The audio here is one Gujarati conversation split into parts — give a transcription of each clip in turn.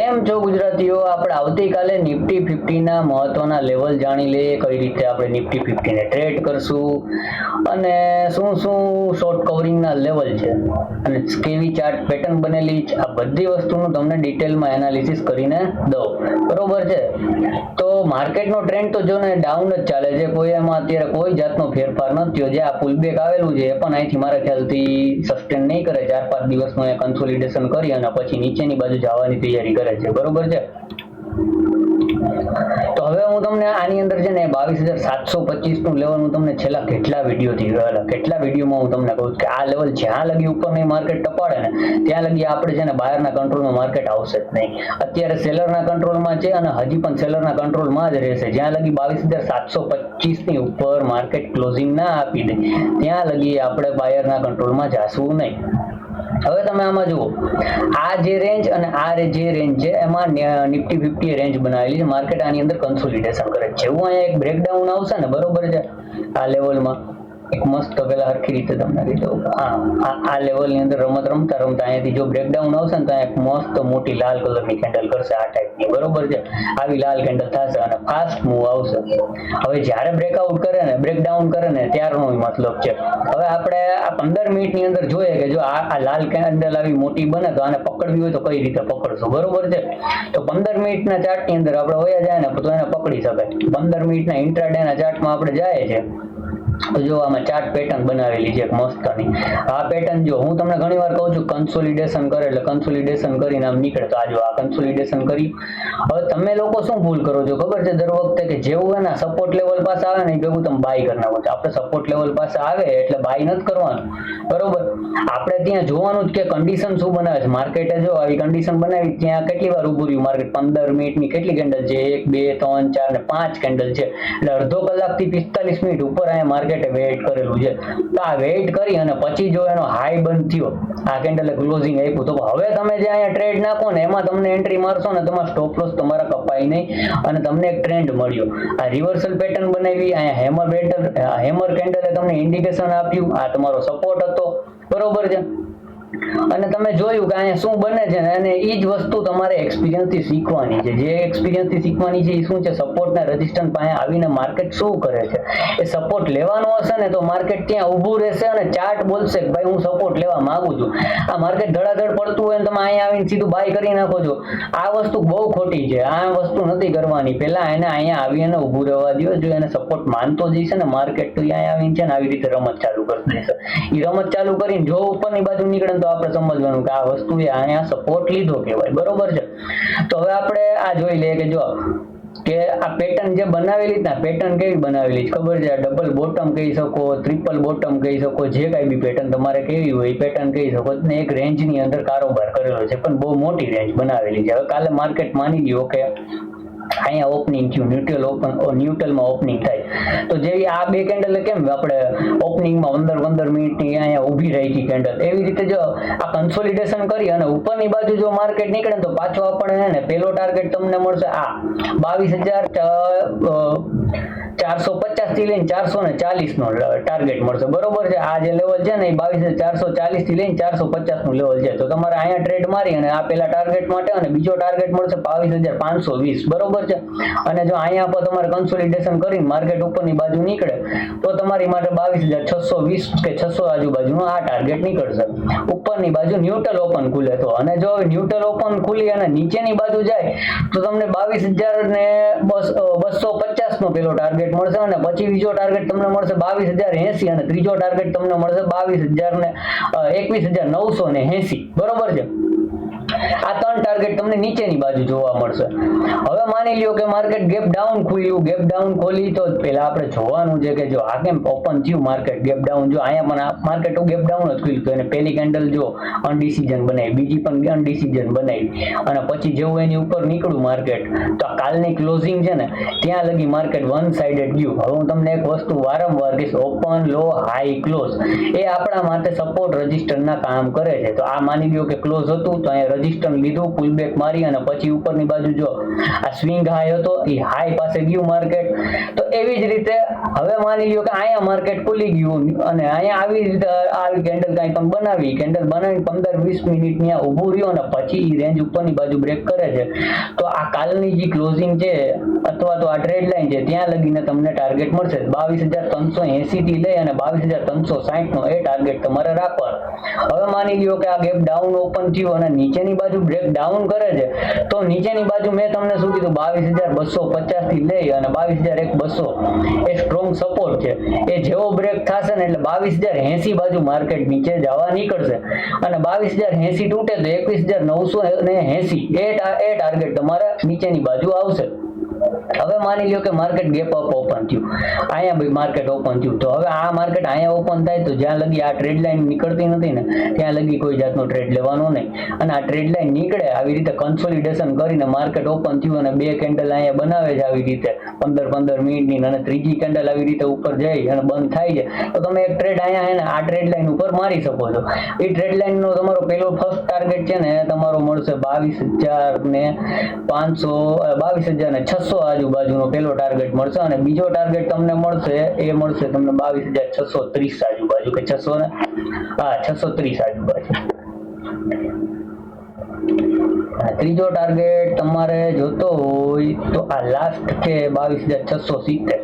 કેમ છો ગુજરાતીઓ? આપણે આવતીકાલે નિફ્ટી ફિફ્ટીના મહત્વના લેવલ જાણી લઈએ, કઈ રીતે આપણે નિફ્ટી ફિફ્ટીને ટ્રેડ કરશું અને શું શું શોર્ટ કવરિંગના લેવલ છે અને કેવી ચાર્ટ પેટર્ન બનેલી છે, આ બધી વસ્તુનું તમને ડિટેલમાં એનાલિસિસ કરીને દઉં. બરોબર છે? તો માર્કેટનો ટ્રેન્ડ તો જો ને ડાઉન જ ચાલે છે. કોઈ એમાં અત્યારે કોઈ જાતનો ફેરફાર નથી થયો. જે આ પુલબેક આવેલું છે એ પણ અહીંથી મારા ખ્યાલથી સસ્ટેન નહીં કરે. ચાર પાંચ દિવસનું એ કન્સોલિડેશન કરી અને પછી નીચેની બાજુ જવાની તૈયારી કરે છે. બરોબર છે? તો હવે હું તમને આની અંદર છે ને બાવીસ હજાર સાતસો પચીસનું લેવલ હું તમને છેલ્લા કેટલા વિડીયોથી કેટલા વિડીયોમાં હું તમને કહું કે આ લેવલ જ્યાં લગી ઉપર નહીં માર્કેટ ટપાડે ને, ત્યાં લગી આપણે છે ને બહારના કંટ્રોલમાં માર્કેટ આવશે જ નહીં. અત્યારે સેલરના કંટ્રોલમાં છે અને હજી પણ સેલરના કંટ્રોલમાં જ રહેશે. જ્યાં લગી બાવીસ હજાર સાતસો પચીસની ઉપર માર્કેટ ક્લોઝિંગ ના આપી દે, ત્યાં લગી આપણે બાયરના કંટ્રોલમાં જાશું નહીં. હવે તમે આમાં જુઓ. આ જે રેન્જ અને આ જે રેન્જ છે, એમાં નિફ્ટી ફિફ્ટી રેન્જ બનાવેલી છે. માર્કેટ આની અંદર કન્સોલિડેશન કરે છે. જેવું અહીંયા એક બ્રેકડાઉન આવશે ને, બરોબર છે? આ લેવલમાં એક મસ્ત તબેલા હરખી રીતે તમને કહી આ લેવલની અંદર રમત રમતા રમતા અહીંયાથી જો બ્રેકડાઉન આવશે ને તો એક મસ્ત મોટી લાલ કલરની કેન્ડલ કરશે આ ટાઈપની બરોબર છે? આવી લાલ કેન્ડલ થશે અને ફાસ્ટ મૂવ આવશે. હવે જ્યારે બ્રેકઆઉટ કરે ને બ્રેકડાઉન કરે ને, ત્યારનો મતલબ છે. હવે આપણે આ પંદર મિનિટની અંદર જોઈએ કે જો આ આ લાલ કેન્ડલ આવી મોટી બને તો આને પકડવી હોય તો કઈ રીતે પકડશું? બરોબર છે? તો પંદર મિનિટના ચાર્ટની અંદર આપણે વયા જાય ને તો એને પકડી શકાય. પંદર મિનિટના ઇન્ટ્રાડેના ચાર્ટમાં આપણે જાય છે. તો જો આમાં ચાર્ટ પેટર્ન બનાવેલી છે એક મસ્તની. આ પેટર્ન જો હું તમને ઘણી વાર કહું છું કન્સોલિડેશન કરે એટલે કન્સોલિડેશન કરીને આમ નીકળે. તો આ જો આ કન્સોલિડેશન કરી હવે તમે લોકો શું ભૂલ કરો છો? ખબર છે, દર વખતે કે જેવું એના સપોર્ટ લેવલ પાસે આવે ને ભેગું તમે બાય કરી નાખો આપણે સપોર્ટ લેવલ પાસે આવે એટલે બાય નથી કરવાનું. બરોબર? આપણે ત્યાં જોવાનું જ કે કન્ડિશન શું બનાવે છે. માર્કેટે જો આવી કન્ડિશન બનાવી, ત્યાં કેટલી વાર ઉભું રહ્યું માર્કેટ પંદર મિનિટની કેટલી કેન્ડલ છે? એક, બે, ત્રણ, ચાર ને પાંચ કેન્ડલ છે. એટલે અડધો કલાકથી પિસ્તાલીસ મિનિટ ઉપર અહીંયા માર્કેટે વેઇટ કરેલું છે. તો આ વેઇટ કરી અને પછી જો એનો હાઈ બંધ થયો, આ કેન્ડલે ક્લોઝિંગ આપ્યું, તો હવે તમે જે અહીંયા ટ્રેડ નાખો ને, એમાં તમને એન્ટ્રી મારશો ને, તમારા સ્ટોપ લોસ તમારા કપાય નહીં અને તમને એક ટ્રેન્ડ મળ્યો. આ રિવર્સલ પેટર્ન બનાવી, અહીંયા હેમર બેટર હેમર કેન્ડલે તમને ઇન્ડિકેશન આપ્યું, આ તમારો સપોર્ટ હતો. બરોબર છે? અને તમે જોયું કે અહીંયા શું બને છે અને એ જ વસ્તુ તમારે એક્સપિરિયન્સથી શીખવાની છે. જે એક્સપિરિયન્સથી શીખવાની છે એ શું છે? સપોર્ટ ના રેઝિસ્ટન્સ પાસે આવીને માર્કેટ શું કરે છે? એ સપોર્ટ લેવાનો હશે ને, તો માર્કેટ ત્યાં ઊભું રહેશે અને ચાર્ટ બોલશે કે ભાઈ હું સપોર્ટ લેવા માંગુ છું. આ માર્કેટ ધડાધડ પડતું ને તમે અહીંયા આવીને સીધું બાય કરી નાખો છો. આ વસ્તુ બહુ ખોટી છે. આ વસ્તુ નથી કરવાની. પહેલા એને અહીંયા આવીને ઊભું રહેવા દો જો એને સપોર્ટ માનતો જઈશે ને માર્કેટ તો અહીંયા આવીને છે ને આવી રીતે રમત ચાલુ કરી એ રમત ચાલુ કરીને જો ઉપરની બાજુ નીકળે તો આપણે સમજવાનું કે આ વસ્તુએ અહીંયા સપોર્ટ લીધો કહેવાય. બરોબર છે? તો હવે આપણે આ જોઈ લઈએ કે જો કે આ પેટર્ન જે બનાવેલી ને પેટર્ન કેવી બનાવેલી ખબર છે? ડબલ બોટમ કહી શકો ટ્રિપલ બોટમ કહી શકો, જે કાંઈ બી પેટર્ન તમારે કેવી હોય એ પેટર્ન કહી શકો. ને એક રેન્જની અંદર કારોબાર કરેલો છે, પણ બહુ મોટી રેન્જ બનાવેલી છે. હવે કાલે માર્કેટ માની ગયો કે અહીંયા ઓપનિંગ થયું ન્યુટ્રલ ઓપન ન્યુટ્રલમાં ઓપનિંગ થાય. તો જેવી આ બે કેન્ડલ કેમ આપણે ઓપનિંગમાં પંદર પંદર મિનિટની અહીંયા ઊભી રહી હતી કેન્ડલ એવી રીતે જો આ કન્સોલિડેશન કરી અને ઉપરની બાજુ જો માર્કેટ નીકળે તો પાછો આપણે ને પેલો ટાર્ગેટ તમને મળશે આ. બાવીસ હજાર ચારસો થી લઈને ચારસો ને ચાલીસ નો ટાર્ગેટ મળશે. બરોબર છે? આ જે લેવલ છે ને એ બાવીસ ચારસો ચાલીસથી લઈને ચારસો પચાસનું લેવલ છે. તો તમારે અહીંયા ટ્રેડ મારી અને આ પેલા ટાર્ગેટ માટે અને બીજો ટાર્ગેટ મળશે બાવીસ હજાર પાંચસો વીસ. બરોબર છે? અને જો અહીંયા પર તમારે કન્સોલિડેશન કરીને માર્કેટ ઉપરની બાજુ નીકળે, તો તમારી માટે બાવીસ હજાર છસો વીસ કે છસો આજુબાજુનો આ ટાર્ગેટ નીકળશે. ઉપરની બાજુ ન્યુટ્રલ ઓપન ખુલે તો. અને જો ન્યુટ્રલ ઓપન ખુલી અને નીચેની બાજુ જાય, તો તમને બાવીસ હજાર ને બસો પચાસ નો પેલો ટાર્ગેટ મળશે અને પછી બીજો ટાર્ગેટ તમને મળશે બાવીસ હજાર એસી અને ત્રીજો ટાર્ગેટ તમને મળશે બાવીસ હજાર ને એકવીસ હજાર નવસો ને એસી. બરોબર છે? આ ત્રણ ટાર્ગેટ તમને નીચેની બાજુ જોવા મળશે. હવે માની લ્યો કે માર્કેટ ગેપ ડાઉન ખુલ્યું ગેપ ડાઉન ખોલી તો પેલા આપણે જોવાનું છે કે જો આ કેમ ઓપન થયું માર્કેટ ગેપ ડાઉન જો અહીંયા પણ માર્કેટ ગેપ ડાઉન જ ખુલ્યું તો એને પહેલી કેન્ડલ જો અનડિસિઝન બનાવી, બીજી પણ અનડિસિઝન બનાવી. અને પછી જેવું એની ઉપર નીકળ્યું માર્કેટ તો કાલની ક્લોઝિંગ છે ને, ત્યાં લગી માર્કેટ વન સાઇડેડ ગયું. હવે હું તમને એક વસ્તુ વારંવાર કહીશ ઓપન લો હાઈ ક્લોઝ એ આપણા માટે સપોર્ટ રજિસ્ટરના કામ કરે છે. તો આ માની લ્યો કે ક્લોઝ હતું, તો અહીંયા રજિસ્ટર લીધું કરવાનું પુલ બેક મારી અને પછી ઉપરની બાજુ જો આ સ્વિંગ હાઈ હતો એ હાઈ પાસે ગયું માર્કેટ તો એવી જ રીતે હવે માની લ્યો કે અહીંયા માર્કેટ ખુલી ગયું અને અહીંયા આવી રીતે આવી કેન્ડલ કાંઈ પણ બનાવી. કેન્ડલ બનાવી પંદર વીસ મિનિટ ત્યાં ઊભું રહ્યો અને પછી એ રેન્જ ઉપરની બાજુ બ્રેક કરે છે. તો આ કાલની જે ક્લોઝિંગ છે અથવા તો આ ટ્રેડ લાઈન છે, ત્યાં લગીને તમને ટાર્ગેટ મળશે. બાવીસ હજાર ત્રણસો એસી થી લઈ અને બાવીસ હજાર ત્રણસો સાહીઠ નો એ ટાર્ગેટ તમારે રાખવાનો. હવે માની લ્યો કે આ ગેપ ડાઉન ઓપન થયું અને નીચેની બાજુ બ્રેક ડાઉન કરે છે, તો નીચેની બાજુ મેં તમને શું કીધું? બાવીસ હજાર બસો પચાસથી લઈ અને બાવીસ હજાર એક બસો. એ સ્ટ્રોંગ સપોર્ટ છે. એ જેવો બ્રેક થશે ને એટલે બાવીસ હજાર એસી બાજુ માર્કેટ નીચે જવા નીકળશે. અને બાવીસ હજાર એસી તૂટે તો એકવીસ હજાર નવસો ને એસી. એ ટાર્ગેટ તમારા નીચેની બાજુ આવશે. હવે માની લ્યો કે માર્કેટ ગેપ અપ ઓપન થયું. અહીંયા ભાઈ માર્કેટ ઓપન થયું. તો હવે આ માર્કેટ અહીંયા ઓપન થાય તો જ્યાં લગી આ ટ્રેડ લાઇન નીકળતી નથી ને, ત્યાં લગી કોઈ જાતનો ટ્રેડ લેવાનો નહીં. અને આ ટ્રેડ લાઈન નીકળે આવી રીતે કન્સોલિડેશન કરીને માર્કેટ ઓપન થયું અને બે કેન્ડલ અહીંયા બનાવે છે આવી રીતે. પંદર પંદર મિનિટની અને ત્રીજી કેન્ડલ આવી રીતે ઉપર જઈ અને બંધ થાય છે. તો તમે એક ટ્રેડ અહીંયા છે ને, આ ટ્રેડ લાઇન ઉપર મારી શકો છો. એ ટ્રેડ લાઇનનો તમારો પેલો ફર્સ્ટ ટાર્ગેટ છે ને તમારો મળશે બાવીસ હજાર ને પાંચસો, બાવીસ હજાર ને છસો આજુબાજુનો પેલો ટાર્ગેટ મળશે અને બીજો ટાર્ગેટ તમને મળશે, એ મળશે તમને બાવીસ હજાર છસો ત્રીસ આજુબાજુ કે છસો હા, છસો ત્રીસ આજુબાજુ. ત્રીજો ટાર્ગેટ તમારે જોતો હોય તો આ લાસ્ટ છે બાવીસ હજાર છસો સિત્તેર.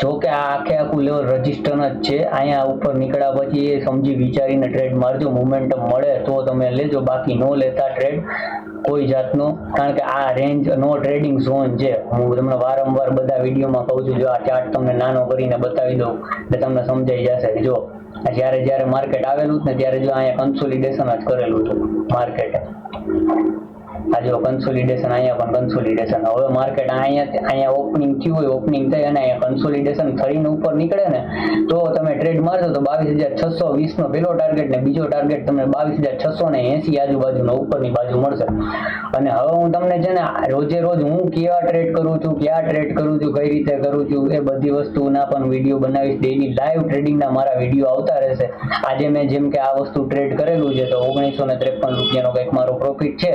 જો કે આ આખે આખું લેવલ રજિસ્ટર જ છે. અહીંયા ઉપર નીકળ્યા પછી એ સમજી વિચારીને ટ્રેડ મારજો. મુમેન્ટમ મળે તો તમે લેજો. બાકી નો લેતા ટ્રેડ કોઈ જાતનો. કારણ કે આ રેન્જ નો ટ્રેડિંગ ઝોન છે. હું તમને વારંવાર બધા વિડીયોમાં કહું છું, જો આ ચાર્ટ તમને નાનો કરીને બતાવી દઉં, એટલે તમને સમજાઈ જશે જો જ્યારે જ્યારે માર્કેટ આવેલું ને ત્યારે જો અહીંયા કન્સોલિડેશન જ કરેલું હતું માર્કેટે આ જો કન્સોલિડેશન અહીંયા પણ કન્સોલિડેશન હવે માર્કેટ અહીંયા અહીંયા ઓપનિંગ થયું હોય ઓપનિંગ થઈ અને અહીંયા કન્સોલિડેશન થઈને ઉપર નીકળે ને, તો તમે ટ્રેડ મારશો તો બાવીસ હજાર છસો વીસ નો પેલો ટાર્ગેટ ને બીજો ટાર્ગેટ તમને બાવીસ હજાર છસો ને એસી આજુબાજુનો ઉપરની બાજુ મળશે. અને હવે હું તમને છે ને, રોજે રોજ હું કેવા ટ્રેડ કરું છું, ક્યાં ટ્રેડ કરું છું, કઈ રીતે કરું છું, એ બધી વસ્તુના પણ વીડિયો બનાવીશ. ડેલી લાઈવ ટ્રેડિંગના મારા વીડિયો આવતા રહેશે. આજે મેં જેમ કે આ વસ્તુ ટ્રેડ કરેલું છે, તો ઓગણીસો ને ત્રેપન રૂપિયાનો કંઈક મારો પ્રોફિટ છે.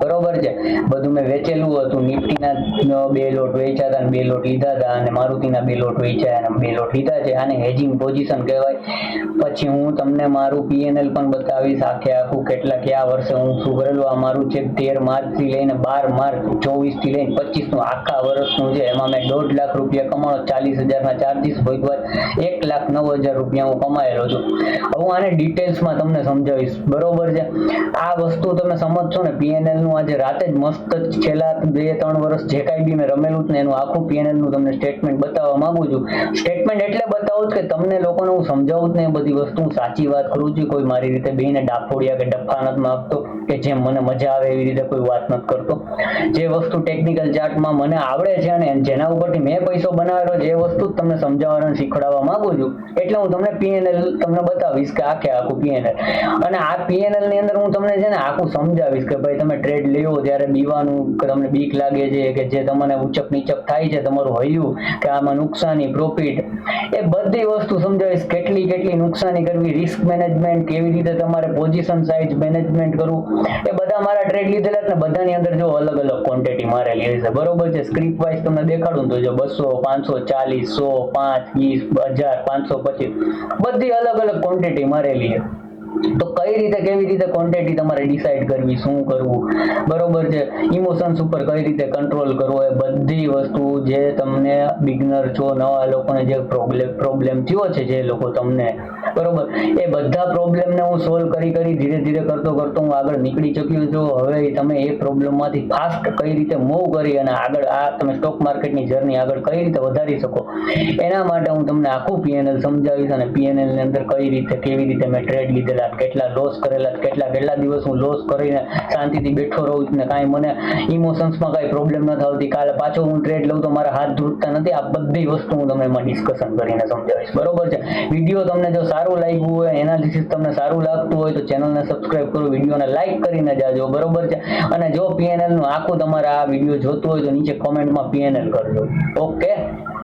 બરોબર છે. બધું મેં વેચેલું હતું. નિફ્ટીના બે લોટ વેચ્યા હતા બે લોટ લીધા હતા અને મારુતિના બે લોટ વેચ્યા અને બે લોટ લીધા છે. આને હેજિંગ પોઝિશન કહેવાય. પછી હું તમને મારું પીએનએલ પણ બતાવીશ આખે આખું કેટલા કયા વર્ષે હું શું કરેલું. આ મારું છે તેર માર્ચથી લઈને બાર માર્ચ ચોવીસથી લઈને પચીસનું આખા વર્ષનું છે. એમાં મેં દોઢ લાખ રૂપિયા કમાણો, ચાલીસ હજારના ચાર્જીસ ભોગવા એક લાખ નવ હજાર રૂપિયા હું કમાયેલો છું. હું આને ડિટેલ્સમાં તમને સમજાવીશ. બરોબર છે? આ વસ્તુ તમે સમજશો ને પીએનએલનું આજે રાતે જ મસ્ત છેલ્લા બે ત્રણ વર્ષ જે કાંઈ બી મેં રમેલું ને એનું આખું પીએનએલનું તમને સ્ટેટમેન્ટ બતાવવા માંગુ છું. સ્ટેટમેન્ટ એટલે બતાવું કે તમને લોકોને હું સમજાવું ને બધી વસ્તુ સાચી વાત કરું છું, કોઈ મારી રીતે બેને ડાફોડિયા કે ડફા નથી માંગતો કે જેમ મને મજા આવે એવી રીતે કોઈ વાત નથી કરતો. જે વસ્તુ ટેકનિકલ ચાર્ટમાં મને આવડે છે અને જેના ઉપરથી મેં પૈસો બનાવેલો જે વસ્તુ તમને સમજાવવા અને શીખવાડવા માંગુ છું. એટલે હું તમને પીએનએલ તમને બતાવીશ કે આખે આખું પીએનએલ અને આ પીએનએલની અંદર હું તમને છે ને આખું સમજાવીશ કે ભાઈ તમે ટ્રેડ લ્યો ત્યારે બીવાનું કે તમને બીક લાગે છે કે જે તમને ઉચક નીચક થાય છે, તમારું હૈયું કે આમાં નુકસાની પ્રોફિટ એ બધી વસ્તુ સમજાવીશ કેટલી કેટલી નુકસાની કરવી રિસ્ક મેનેજમેન્ટ કેવી રીતે તમારે પોઝિશન સાઇઝ મેનેજમેન્ટ કરવું, એ બધા મારા ટ્રેડ લીધેલા ને બધાની અંદર જો અલગ અલગ ક્વોન્ટિટી મારેલી છે. બરોબર છે? સ્ક્રિપ્ટ વાઇઝ તમને દેખાડું તો જો બસો, પાંચસો, ચાલીસ, સો, પાંચ, વીસ, હજાર, પાંચસો પચીસ, બધી અલગ અલગ ક્વોન્ટિટી મારેલી છે. તો કઈ રીતે, કેવી રીતે ક્વોન્ટિટી તમારે ડિસાઈડ કરવી, શું કરવું? બરોબર છે. ઇમોશન્સ ઉપર કઈ રીતે કંટ્રોલ કરવો એ બધી વસ્તુ જે તમને બિગનર છો, નવા લોકોને જે પ્રોબ્લેમ પ્રોબ્લેમ થયો છે, જે લોકો તમને બરોબર. એ બધા પ્રોબ્લેમને હું સોલ્વ કરી કરી ધીરે ધીરે કરતો કરતો હું આગળ નીકળી ચૂક્યો છું. હવે તમે એ પ્રોબ્લેમમાંથી ફાસ્ટ કઈ રીતે મૂવ કરી અને આગળ આ તમે સ્ટોક માર્કેટની જર્ની આગળ કઈ રીતે વધારી શકો. એના માટે હું તમને આખું પીએનએલ સમજાવીશ અને પીએનએલ અંદર કઈ રીતે, કેવી રીતે મેં ટ્રેડ લીધેલા, કેટલા લોસ કરેલા, કેટલા કેટલા દિવસ હું લોસ કરીને શાંતિથી બેઠો રહું છું ને કાંઈ મને ઇમોશન્સમાં કાંઈ પ્રોબ્લેમ ન થતી કાલે પાછો હું ટ્રેડ લઉં તો મારા હાથ ધ્રુજતા નથી. આ બધી વસ્તુ હું તમને એમાં ડિસ્કશન કરીને સમજાવીશ. બરોબર છે? વીડિયો તમને જો સારું લાગ્યું હોય એનાલિસિસ તમને સારું લાગતું હોય, તો ચેનલને સબસ્ક્રાઇબ કરો, વિડીયોને લાઈક કરીને જાજો, બરોબર છે? અને જો પીએનએલનું આખું તમારે આ વીડિયો જોતું હોય, તો નીચે કોમેન્ટમાં પીએનએલ કરજો. ઓકે